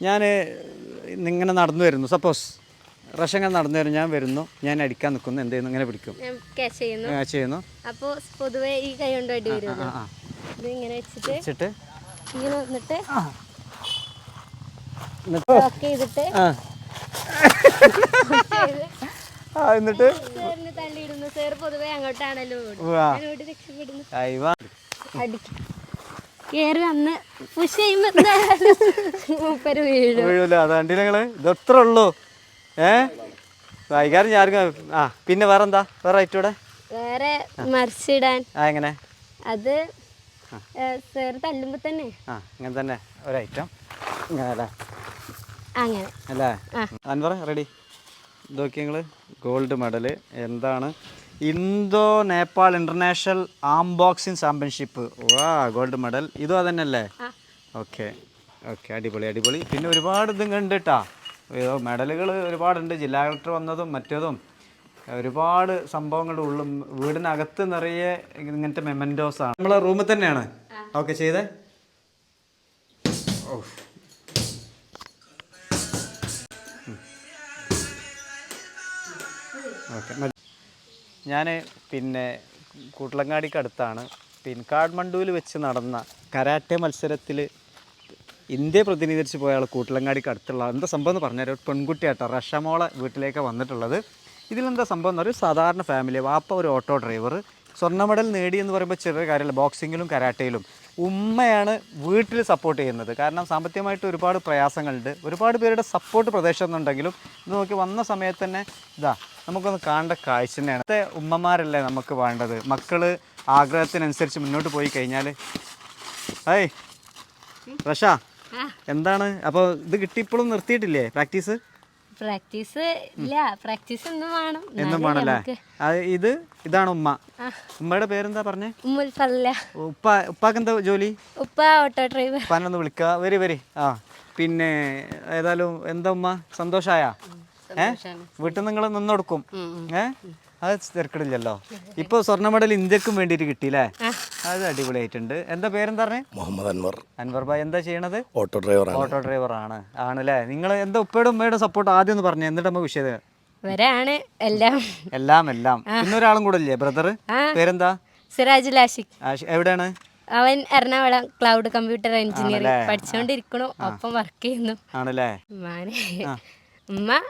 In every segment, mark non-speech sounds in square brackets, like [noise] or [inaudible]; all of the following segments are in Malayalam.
ഞാൻ ഇങ്ങനെ നടന്നു വരുന്നു. സപ്പോസ് റഷങ്ങൾ നടന്നു വരും ഞാൻ വരുന്നു. ഞാൻ അടിക്കാൻ നിൽക്കുന്നു. എന്ത് ചെയ്യുന്നു? ഇങ്ങനെ പിടിക്കും. ക്യാച്ച് ചെയ്യുന്നു. അപ്പോൾ പൊതുവേ ഈ കൈ കൊണ്ട് അടി ഇങ്ങനെ വെച്ചിട്ട് വെച്ചിട്ട് ഇങ്ങനെ വന്നിട്ട് എന്നിട്ട് ലോക്ക് ചെയ്തിട്ട് [laughs] എന്നിട്ട്? സാറിന് തള്ളിയിടുന്നു. സാർ പൊതുവേ അങ്ങോട്ടാണല്ലോ രക്ഷപ്പെടുന്നു. അടിക്കും. കയറി വന്ന് പുഷ് ചെയ്യുമ്പോൾ എന്തായാലും മൂപ്പര് വീഴും. വീഴൂല. അതാണ്ടി നിങ്ങൾ? ഇതത്ര ഉള്ളൂ. ഏ? വൈകാരം ഞാൻ ആ പിന്നെ വേറെന്താ? വേറെ ഐറ്റം ഇവിടെ വേറെ മറിച്ചിടാൻ. ആ എങ്ങനെ? അത് സാർ തല്ലുമ്പോൾ തന്നെ. ആ ഇങ്ങനെ തന്നെ. ഒരു ഐറ്റം അല്ലേ? അങ്ങനെ. അല്ലേ? അൻവറ റെഡി ഇതൊക്കെ നിങ്ങൾ ഗോൾഡ് മെഡൽ എന്താണ് Indo Nepal international arm boxing championship. വാ ഗോൾഡ് മെഡൽ. ഇതും അതന്നെയല്ലേ. ഓക്കെ. ഓക്കെ അടിപൊളി അടിപൊളി. പിന്നെ ഒരുപാട് ഇതും ഉണ്ട് കേട്ടാ മെഡലുകൾ ഒരുപാടുണ്ട്. ജില്ലാ കളക്ടർ വന്നതും മറ്റേതും. ഒരുപാട് സംഭവങ്ങളുടെ ഉള്ളും വീടിനകത്ത് നിറയെ ഇങ്ങനത്തെ മെമെന്റോസ് ആണ്. നമ്മളെ റൂമിൽ തന്നെയാണ്. ഓക്കെ ചെയ്തേ. ഓ. ഓക്കെ ഞാൻ പിന്നെ കൂട്ടലങ്ങാടിക്ക് അടുത്താണ് പിന്നെ കാഠ്മണ്ഡുവിൽ വെച്ച് നടന്ന കരാട്ടെ മത്സരത്തിൽ ഇന്ത്യയെ പ്രതിനിധീകരിച്ച് പോയ ആൾ കൂട്ടലങ്ങാടിക്ക് അടുത്തുള്ള എന്താ സംഭവം എന്ന് പറഞ്ഞാൽ ഒരു പെൺകുട്ടിയാട്ടോ റഷമോളെ വീട്ടിലേക്ക് വന്നിട്ടുള്ളത്. ഇതിലെന്താ സംഭവം എന്ന് പറയുക സാധാരണ ഫാമിലി വാപ്പ ഒരു ഓട്ടോ ഡ്രൈവർ സ്വർണ മെഡൽ നേടി എന്ന് പറയുമ്പോൾ ചെറിയ കാര്യമല്ല ബോക്സിങ്ങിലും കരാട്ടയിലും. ഉമ്മയാണ് വീട്ടിൽ സപ്പോർട്ട് ചെയ്യുന്നത്. കാരണം സാമ്പത്തികമായിട്ട് ഒരുപാട് പ്രയാസങ്ങളുണ്ട്. ഒരുപാട് പേരുടെ സപ്പോർട്ട് പ്രദേശമെന്നുണ്ടെങ്കിലും ഇത് നോക്കി വന്ന സമയത്ത് തന്നെ ഇതാ നമുക്കൊന്ന് കാണേണ്ട കാഴ്ച തന്നെയാണ്. അത്തെ ഉമ്മമാരല്ലേ നമുക്ക് വേണ്ടത്? മക്കൾ ആഗ്രഹത്തിനനുസരിച്ച് മുന്നോട്ട് പോയി കഴിഞ്ഞാൽ ഏയ് റഷ എന്താണ്? അപ്പോൾ ഇത് കിട്ടി ഇപ്പോഴും നിർത്തിയിട്ടില്ലേ പ്രാക്ടീസ്? പ്രാക്ടീസ് ഇല്ല പ്രാക്ടീസ് എന്നും വേണം. എന്നും വേണമല്ലേ ഇത് ഇതാണ് ഉമ്മ. ഉമ്മയുടെ പേരെന്താ പറഞ്ഞേ? ഫല്ല ഉപ്പ ഉപ്പാക്ക് എന്താ ജോലി? ഉപ്പ ഓട്ടോ ഡ്രൈവർ. ഉപ്പാനൊന്ന് വിളിക്ക. വരി വരി. ആ പിന്നെ ഏതായാലും എന്താ ഉമ്മ? സന്തോഷായ? ഏ? വീട്ടിൽ നിങ്ങൾ നിന്നൊടുക്കും ഏ? അത് തിരക്കിടില്ലല്ലോ. ഇപ്പൊ സ്വർണ മെഡൽ ഇന്ത്യക്കും വേണ്ടിയിട്ട് കിട്ടിയില്ലേ? അത് അടിപൊളിയായിട്ടുണ്ട്. എന്താ പേരെന്താ പറഞ്ഞേ? മുഹമ്മദ് അൻവർ. അൻവർ ഭായ് എന്താ ചെയ്യണത്? ഓട്ടോ ഡ്രൈവർ ഓട്ടോ ഡ്രൈവർ ആണ് ആണല്ലേ? നിങ്ങൾ എന്താ ഉപ്പയുടെ ഉമ്മയുടെ സപ്പോർട്ട് ആദ്യം ഒന്ന് പറഞ്ഞു. എന്നിട്ട് നമുക്ക് വിഷയം വരാണ് എല്ലാം. എല്ലാം എല്ലാം. പിന്നെ ഒരാളും കൂടെ ഇല്ലേ ബ്രദർ. പേരെന്താ? സിറാജ് ലാഷിക്. ആഷ്- എവിടെയാണ്? അവൻ എറണാകുളം ക്ലൗഡ് കമ്പ്യൂട്ടർ എഞ്ചിനീയറിംഗ് പഠിച്ചുകൊണ്ടിരിക്കണു ഒപ്പം വർക്ക് ചെയ്യുന്നു. ആണല്ലേ? ഉമ്മ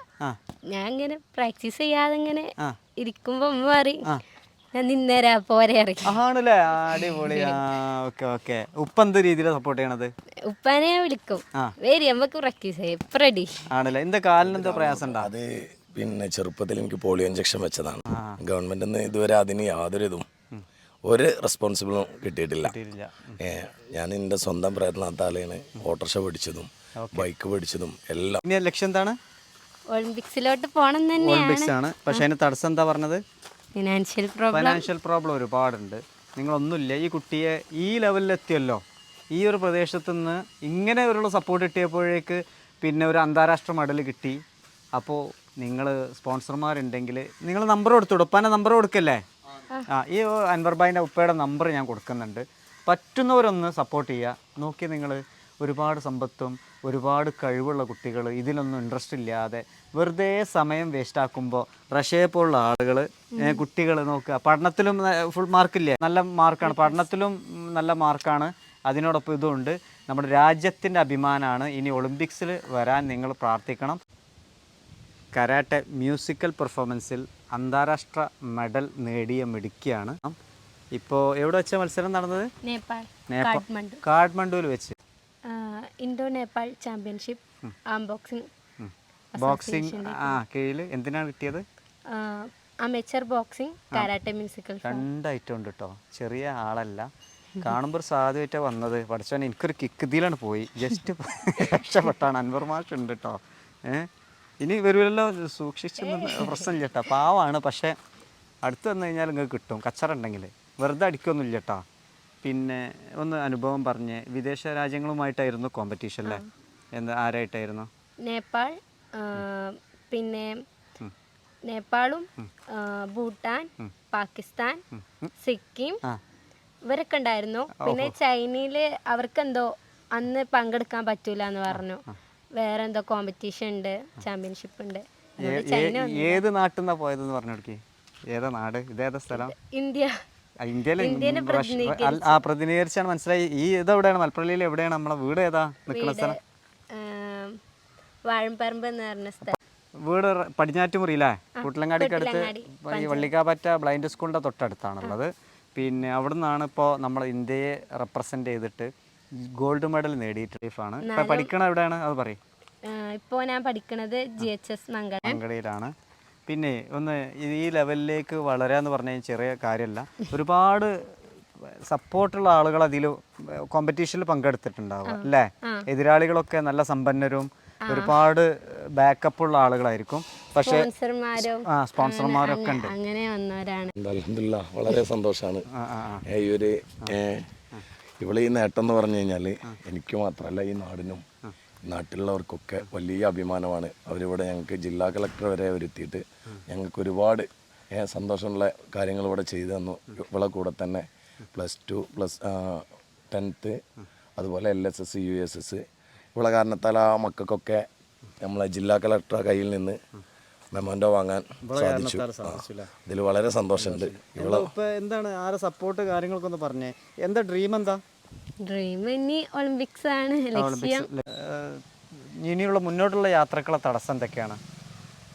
ഞാൻ ഇങ്ങനെ പ്രാക്ടീസ് ചെയ്യാതെ ഇങ്ങനെ. ഇരിക്കുമ്പോ ഉമ്മ പറയും ഞാൻ നിന്നേരാ പോരെ ഇറങ്ങി ആണല്ലേ? അടിപൊളി. ആ ഓക്കെ ഓക്കെ. ഉപ്പ എന്ത് രീതിയിലാണ് സപ്പോർട്ട് ചെയ്യണത്? ഉപ്പാനെ വിളിക്കും. വേരി നമുക്ക് പ്രാക്ടീസ് ചെയ്യാം ഇപ്പൊ റെഡി ആണല്ലേ? എന്താ കാലിന് എന്താ പ്രയാസം ഉണ്ടോ? അത് പിന്നെ ചെറുപ്പത്തിൽ എനിക്ക് പോളിയോ ഇഞ്ചക്ഷൻ വെച്ചതാണ്. ഗവൺമെന്റിൽ നിന്ന് ഇതുവരെ അതിന് യാതൊരു ഇതും ഒരു റെസ്പോൺസിബിളും കിട്ടിയിട്ടില്ല. കിട്ടിയിട്ടില്ല. ഏ, ഞാൻ എന്റെ സ്വന്തം പ്രയത്നത്താലാണ് ഓട്ടോറിക്ഷ പഠിച്ചതും ബൈക്ക് പഠിച്ചതും എല്ലാം. ഇനി ലക്ഷ്യം എന്താണ്? ഒളിമ്പിക്സിലോട്ട് തന്നെയാണ്. ഒളിമ്പിക്സ് ആണ്. പക്ഷെ അതിന് തടസ്സം എന്താ പറഞ്ഞത്? ഫിനാൻഷ്യൽ പ്രോബ്ലം ഫിനാൻഷ്യൽ പ്രോബ്ലം ഒരുപാടുണ്ട്. നിങ്ങളൊന്നുമില്ല. ഈ കുട്ടിയെ ഈ ലെവലിലെത്തിയല്ലോ ഈ ഒരു പ്രദേശത്തു നിന്ന് ഇങ്ങനെ ഒരു സപ്പോർട്ട് കിട്ടിയപ്പോഴേക്ക് പിന്നെ ഒരു അന്താരാഷ്ട്ര മെഡൽ കിട്ടി. അപ്പോൾ നിങ്ങൾ സ്പോൺസർമാരുണ്ടെങ്കിൽ നിങ്ങൾ നമ്പർ കൊടുത്തു ഉപ്പാന്റെ നമ്പർ കൊടുക്കല്ലേ? ആ ഈ അൻവർ ഭായിന്റെ ഉപ്പയുടെ നമ്പർ ഞാൻ കൊടുക്കുന്നുണ്ട്. പറ്റുന്നവരൊന്ന് സപ്പോർട്ട് ചെയ്യുക. നോക്കി നിങ്ങൾ ഒരുപാട് സമ്പത്തും ഒരുപാട് കഴിവുള്ള കുട്ടികൾ ഇതിലൊന്നും ഇൻട്രസ്റ്റ് ഇല്ലാതെ വെറുതെ സമയം വേസ്റ്റ് ആക്കുമ്പോൾ റഷ്യയെ പോലുള്ള ആളുകൾ കുട്ടികൾ നോക്കുക. പഠനത്തിലും ഫുൾ മാർക്കില്ലേ നല്ല മാർക്കാണ് പഠനത്തിലും നല്ല മാർക്കാണ് അതിനോടൊപ്പം ഇതുണ്ട്. നമ്മുടെ രാജ്യത്തിന്റെ അഭിമാനമാണ് ഇനി ഒളിമ്പിക്സിൽ വരാൻ നിങ്ങൾ പ്രാർത്ഥിക്കണം. കരാട്ടെ മ്യൂസിക്കൽ പെർഫോമൻസിൽ അന്താരാഷ്ട്ര മെഡൽ നേടിയ മിടുക്കിയാണ്. ഇപ്പോൾ എവിടെ വെച്ച മത്സരം നടന്നത്? നേപ്പാൾ. നേപ്പാൾ. കാഠ്മണ്ഡു. കാഠ്മണ്ഡുവിൽ വെച്ച്. Indo Nepal championship arm boxing boxing ആ കീഴിൽ എന്തിനാണ് കിട്ടിയത്? അമേച്ചർ ബോക്സിംഗ് കാരാട്ടെ മ്യൂസിക്കൽ രണ്ട് ഐറ്റം ഉണ്ട് കേട്ടോ ചെറിയ ആളല്ല. കാണുമ്പോൾ സാധുവായിട്ടാണ് വന്നത്. പഠിച്ചവൻ എനിക്കൊരു കിക്ക് ഇതിലാണ് പോയി. ജസ്റ്റ് [laughs] രക്ഷപ്പെട്ടാണ്. അൻവർ മാഷ് ഉണ്ട് കേട്ടോ ഏഹ് ഇനി വരുമല്ലോ സൂക്ഷിച്ചു പ്രശ്നം പ്രശ്നമില്ല കേട്ടോ പാവാണ്. പക്ഷേ അടുത്ത് വന്നു കഴിഞ്ഞാൽ നിങ്ങൾക്ക് കിട്ടും. കച്ചറ ഉണ്ടെങ്കിൽ വെറുതെ അടിക്കൊന്നുമില്ല കേട്ടോ പിന്നെ ഒന്ന് അനുഭവം പറഞ്ഞ് വിദേശ രാജ്യങ്ങളുമായിട്ടായിരുന്നു കോമ്പറ്റീഷൻ അല്ലേ എന്താ ആരായിട്ടായിരുന്നു? നേപ്പാൾ പിന്നെ നേപ്പാളും ഭൂട്ടാൻ പാകിസ്ഥാൻ സിക്കിം ഇവരൊക്കെ ഉണ്ടായിരുന്നു. പിന്നെ ചൈനയിൽ അവർക്കെന്തോ അന്ന് പങ്കെടുക്കാൻ പറ്റൂല എന്ന് പറഞ്ഞു. വേറെ എന്തോ കോമ്പറ്റീഷൻ ഉണ്ട് ചാമ്പ്യൻഷിപ്പ് ഉണ്ട്. ഏത് നാട്ടിൽ നിന്നാ പോയതെന്ന് പറഞ്ഞു ഏതാ നാട്? ഇതേതാ സ്ഥലം? ഇന്ത്യ. ഇന്ത്യയിലെ ആ പ്രതിനിധീകരിച്ചാണ്. മനസ്സിലായി. ഈ ഇത് എവിടെയാണ്? മലപ്പള്ളിയിൽ എവിടെയാണ്? നമ്മളെ വീട് ഏതാ? നിൽക്കുന്ന സ്ഥലം? ആം, എന്ന് പറഞ്ഞ സ്ഥലം. വീട് പടിഞ്ഞാറ്റുമുറിയില്ലേ കൂട്ടിലങ്ങാടിക്ക് അടുത്ത് ഈ വള്ളിക്കാപ്പറ്റ ബ്ലൈൻഡ് സ്കൂളിന്റെ തൊട്ടടുത്താണുള്ളത്. പിന്നെ അവിടെ നിന്നാണ് ഇപ്പോൾ നമ്മൾ ഇന്ത്യയെ റെപ്രസെന്റ് ചെയ്തിട്ട് ഗോൾഡ് മെഡൽ നേടിയിട്ട് ലൈഫാണ്. പഠിക്കണത് പഠിക്കണ എവിടെയാണ്? അത് പറയും. ഇപ്പോൾ ഞാൻ പഠിക്കണത് ജി എച്ച് എസ് മംഗളം മങ്കടയിലാണ് പിന്നെ ഒന്ന് ഈ ലെവലിലേക്ക് വളരാന്ന് പറഞ്ഞാൽ ചെറിയ കാര്യമല്ല ഒരുപാട് സപ്പോർട്ടുള്ള ആളുകൾ അതിൽ കോമ്പറ്റീഷനിൽ പങ്കെടുത്തിട്ടുണ്ടാവുക അല്ലേ? എതിരാളികളൊക്കെ നല്ല സമ്പന്നരും ഒരുപാട് ബാക്കപ്പ് ഉള്ള ആളുകളായിരിക്കും. പക്ഷേ സ്പോൺസർമാരും ആ സ്പോൺസർമാരൊക്കെ ഉണ്ട്. അങ്ങനെ വന്നവരാണ്. അലഹമില്ല വളരെ സന്തോഷമാണ് ഈ ഒരു ഇവിടെ ഈ നേട്ടം എന്ന് പറഞ്ഞു കഴിഞ്ഞാൽ എനിക്ക് മാത്രമല്ല ഈ നാടിനും നാട്ടിലുള്ളവർക്കൊക്കെ വലിയ അഭിമാനമാണ്. അവരിവിടെ ഞങ്ങൾക്ക് ജില്ലാ കളക്ടർ വരെ വരുത്തിയിട്ട് ഞങ്ങൾക്ക് ഒരുപാട് സന്തോഷമുള്ള കാര്യങ്ങൾ ഇവിടെ ചെയ്തു തന്നു. ഇവിടെ കൂടെ തന്നെ പ്ലസ് ടു പ്ലസ് ടെൻത്ത് അതുപോലെ L S S U S S. ഇവിടെ കാരണത്താൽ ആ മക്കൾക്കൊക്കെ നമ്മളെ ജില്ലാ കളക്ടറുടെ കയ്യിൽ നിന്ന് മെമോൻഡോ വാങ്ങാൻ സാധിച്ചു. ഇതിൽ വളരെ സന്തോഷമുണ്ട്. ഇവിടെ എന്താണ് ആരെ സപ്പോർട്ട് കാര്യങ്ങൾക്കൊന്ന് പറഞ്ഞേ? എന്താ ഡ്രീം എന്താ? ഡ്രീം ഇനി ഒളിമ്പിക്സ് ആണ്. ലക്ഷ്യം. ഇനിയുള്ള മുന്നോട്ടുള്ള യാത്രക്കുള്ള തടസ്സം എന്തൊക്കെയാണ്?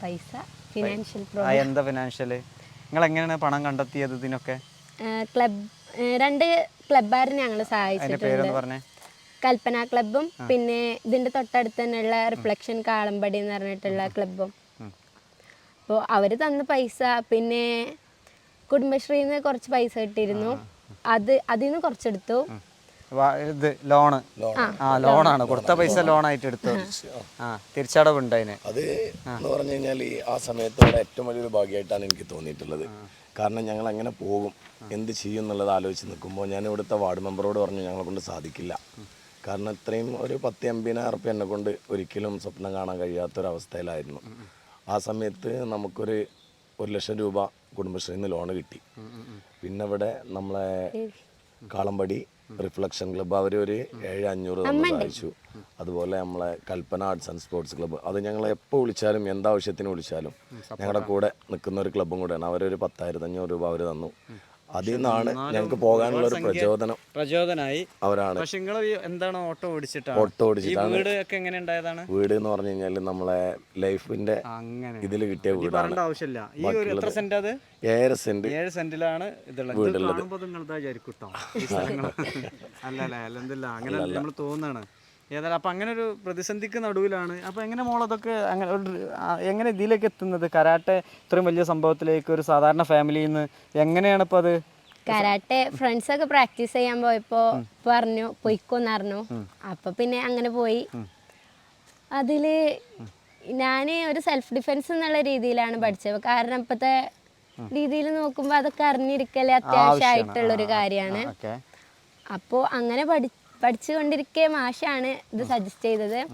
പൈസ ഫിനാൻഷ്യൽ എന്താ ഫിനാൻഷ്യൽ നിങ്ങൾ എങ്ങനെയാണ് പണം കണ്ടെത്തിയത് ഇതിനൊക്കെ? ക്ലബ് രണ്ട് ക്ലബ്ബാരും ഞങ്ങൾ സഹായിച്ചിട്ടുണ്ട്. കൽപ്പന ക്ലബും പിന്നെ ഇതിന്റെ തൊട്ടടുത്ത് തന്നെയുള്ള റിഫ്ലക്ഷൻ കാളമ്പടി എന്ന് പറഞ്ഞിട്ടുള്ള ക്ലബും അപ്പോൾ അവർ തന്ന പൈസ പിന്നെ കുടുംബശ്രീന്ന് കുറച്ച് പൈസ കിട്ടിയിരുന്നു. അത് അതിൽ നിന്ന് കുറച്ചെടുത്തു ഇത് ലോണ്. ആ. ലോണാണ്. കൊടുത്ത പൈസ ലോണായിട്ട് എടുത്തു. ആ. തിരിച്ചടവുണ്ട് അതിന് അത് എന്ന് പറഞ്ഞു കഴിഞ്ഞാൽ ഈ ആ സമയത്ത് ഏറ്റവും വലിയൊരു ഭാഗ്യമായിട്ടാണ് എനിക്ക് തോന്നിയിട്ടുള്ളത്. കാരണം ഞങ്ങൾ അങ്ങനെ പോകും എന്ത് ചെയ്യും എന്നുള്ളത് ആലോചിച്ച് നിൽക്കുമ്പോൾ ഞാൻ ഇവിടുത്തെ വാർഡ് മെമ്പറോട് പറഞ്ഞു ഞങ്ങളെ കൊണ്ട് സാധിക്കില്ല. കാരണം ഇത്രയും ഒരു പത്ത് എൺപതിനായിരം റുപ്യ എന്നെ കൊണ്ട് ഒരിക്കലും സ്വപ്നം കാണാൻ കഴിയാത്തൊരവസ്ഥയിലായിരുന്നു. ആ സമയത്ത് നമുക്കൊരു ഒരു ലക്ഷം രൂപ കുടുംബശ്രീയിൽ നിന്ന് ലോണ് കിട്ടി. പിന്നെ ഇവിടെ നമ്മളെ കാളമ്പടി റിഫ്ലക്ഷൻ ക്ലബ്ബ് അവർ ഒരു ഏഴ് അഞ്ഞൂറ് തന്നു സഹായിച്ചു അതുപോലെ നമ്മളെ Kalpana arts and sports club അത് ഞങ്ങൾ എപ്പോൾ വിളിച്ചാലും എന്താവശ്യത്തിന് വിളിച്ചാലും ഞങ്ങളുടെ കൂടെ നിൽക്കുന്ന ഒരു ക്ലബ്ബും കൂടെയാണ്. അവരൊരു പത്തായിരത്തി അഞ്ഞൂറ് രൂപ അവർ തന്നു. അതിൽ നിന്നാണ് ഞങ്ങൾക്ക് പോകാനുള്ള ഒരു പ്രചോദനം. പ്രചോദനായി. അവരാണ്. പക്ഷെ നിങ്ങൾ എന്താണ് ഓട്ടോ ഓടിച്ചിട്ടാണ്? ഓട്ടോ ഓടിച്ചിട്ടാണ്. വീട് ഒക്കെ എങ്ങനെ ഉണ്ടായതാണ്? വീട് എന്ന് പറഞ്ഞു കഴിഞ്ഞാൽ നമ്മളെ ലൈഫിന്റെ അങ്ങനെ. ഇതിൽ കിട്ടിയ വീടാണ്. ആവശ്യമില്ല. ഈ ഒരു എത്ര സെന്റ് അത്? ഏഴര സെന്റ്. ഏഴ് സെന്റിലാണ് ഇതുള്ളത്. വീടുള്ളത്. കാണുമ്പോൾ നിങ്ങൾ വിചാരിക്കും കേട്ടോ [laughs] അല്ല അല്ല അങ്ങനെ നമ്മൾ തോന്നാണ്. ഏതായാലും അപ്പം അങ്ങനെ ഒരു പ്രതിസന്ധിക്ക് നടുവിലാണ്. അപ്പോൾ എങ്ങനെ മോളതൊക്കെ അങ്ങനെ എങ്ങനെ ഇതിലേക്ക് എത്തുന്നത്? കരാട്ടെ ഇത്രയും വലിയ സംഭവത്തിലേക്ക് ഒരു സാധാരണ ഫാമിലിയിൽ നിന്ന് എങ്ങനെയാണ് ഇപ്പോൾ അത്? കരാട്ടെ ഫ്രണ്ട്സ് ഒക്കെ പ്രാക്ടീസ് ചെയ്യാൻ പോയപ്പോ പറഞ്ഞു പൊയ്ക്കോന്ന് പറഞ്ഞു അപ്പൊ പിന്നെ അങ്ങനെ പോയി. അതിൽ ഞാൻ ഒരു സെൽഫ് ഡിഫെൻസ് എന്നുള്ള രീതിയിലാണ് പഠിച്ചത്. കാരണം ഇപ്പത്തെ രീതിയിൽ നോക്കുമ്പോൾ അതൊക്കെ അറിഞ്ഞിരിക്കൽ അത്യാവശ്യമായിട്ടുള്ള ഒരു കാര്യമാണ്. അപ്പോ അപ്പോൾ അങ്ങനെ പഠി പഠിച്ചുകൊണ്ടിരിക്കെ മാഷാണ് ഇത് സജസ്റ്റ് ചെയ്തത്.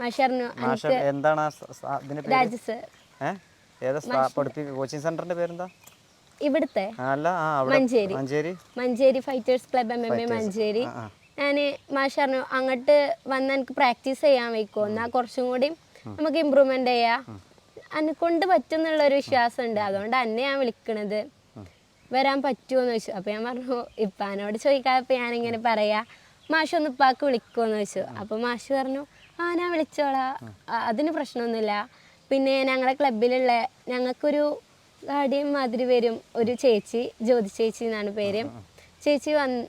മാഷ് പറഞ്ഞു എന്താണ് ആ സ- സ- ഇതിന്റെ പേര്? രാജു സർ. ഏ? ഏതാ സ്ഥാ- കോച്ചിങ് സെന്ററിന്റെ പേരെന്താ? ഇവിടുത്തെ. Manjeri. Manjeri? Fighters club M M A Manjeri. ഞാൻ മാഷ് പറഞ്ഞു അങ്ങോട്ട് വന്ന് എനിക്ക് പ്രാക്ടീസ് ചെയ്യാൻ വയ്ക്കും. എന്നാ കുറച്ചും കൂടി നമുക്ക് ഇമ്പ്രൂവ്മെന്റ് ചെയ്യാം. എന്നെ കൊണ്ട് ഒരു വിശ്വാസം ഉണ്ട് അതുകൊണ്ട് അന്നെ ഞാൻ വിളിക്കണത്. വരാൻ പറ്റുമോ എന്ന് ചോദിച്ചു. അപ്പൊ ഞാൻ പറഞ്ഞു ഇപ്പാനോട് ചോദിക്കാതെ ഞാനിങ്ങനെ പറയാ. മാഷ് ഒന്ന് ഇപ്പാക്ക് വിളിക്കുമെന്ന് ചോദിച്ചു. അപ്പോൾ മാഷ് പറഞ്ഞു ആ ഞാൻ വിളിച്ചോളാം. അതിന് പ്രശ്നമൊന്നുമില്ല. പിന്നെ ഞങ്ങളെ ക്ലബിലുള്ള ഞങ്ങൾക്കൊരു ഗാർഡിയൻ മാതിരി വരും ഒരു ചേച്ചി ജ്യോതി ചേച്ചി എന്നാണ് പേര്. ചേച്ചി വന്ന്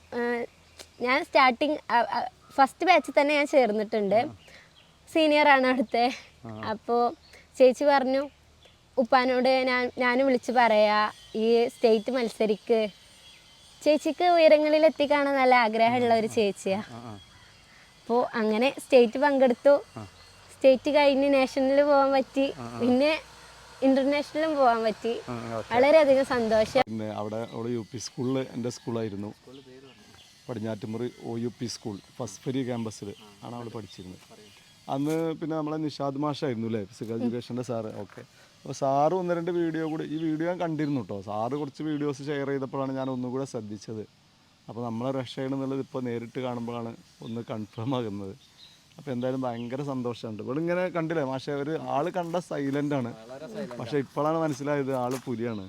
ഞാൻ സ്റ്റാർട്ടിങ് ഫസ്റ്റ് ബാച്ചിൽ തന്നെ ഞാൻ ചേർന്നിട്ടുണ്ട്. സീനിയറാണ് അവിടുത്തെ. അപ്പോൾ ചേച്ചി പറഞ്ഞു ഉപ്പാനോട് ഞാൻ ഞാൻ വിളിച്ച് പറയാ. ഈ സ്റ്റേറ്റ് മത്സരിക്ക്. ചേച്ചിക്ക് ഉയരങ്ങളിൽ എത്തിക്കാണാൻ നല്ല ആഗ്രഹമുള്ള ഒരു ചേച്ചിയാ. അപ്പോൾ അങ്ങനെ സ്റ്റേറ്റ് പങ്കെടുത്തു. സ്റ്റേറ്റ് കഴിഞ്ഞ് നാഷണലിൽ പോകാൻ പറ്റി. പിന്നെ ഇന്റർനാഷണലും പോകാൻ പറ്റി. വളരെയധികം സന്തോഷം. പിന്നെ അവിടെ അവിടെ യു പി സ്കൂളിൽ എന്റെ സ്കൂളായിരുന്നു. Padinjattumuri O U P school ഫസ്ഫരി ക്യാമ്പസിൽ ആണ് അവിടെ പഠിച്ചിരുന്നത്. അന്ന് പിന്നെ നമ്മളെ നിഷാദ് മാഷായിരുന്നു അല്ലേ ഫിസിക്കൽ എഡ്യൂക്കേഷന്റെ സാറ്. ഓക്കെ. അപ്പോൾ സാറ് ഒന്ന് രണ്ട് വീഡിയോ കൂടി ഈ വീഡിയോ ഞാൻ കണ്ടിരുന്നു കേട്ടോ സാറ് കുറച്ച് വീഡിയോസ് ഷെയർ ചെയ്തപ്പോഴാണ് ഞാൻ ഒന്നുകൂടെ ശ്രദ്ധിച്ചത്. അപ്പോൾ നമ്മളെ രക്ഷയാണ് എന്നുള്ളത് ഇപ്പോൾ നേരിട്ട് കാണുമ്പോഴാണ് ഒന്ന് കൺഫേം ആകുന്നത്. അപ്പോൾ എന്തായാലും ഭയങ്കര സന്തോഷമുണ്ട്. ഇവിടെ ഇങ്ങനെ കണ്ടില്ലേ മാഷെ? ഒരു ആൾ കണ്ട സൈലന്റ് ആണ്. പക്ഷേ ഇപ്പോഴാണ് മനസ്സിലായത് ആൾ പുലിയാണ്.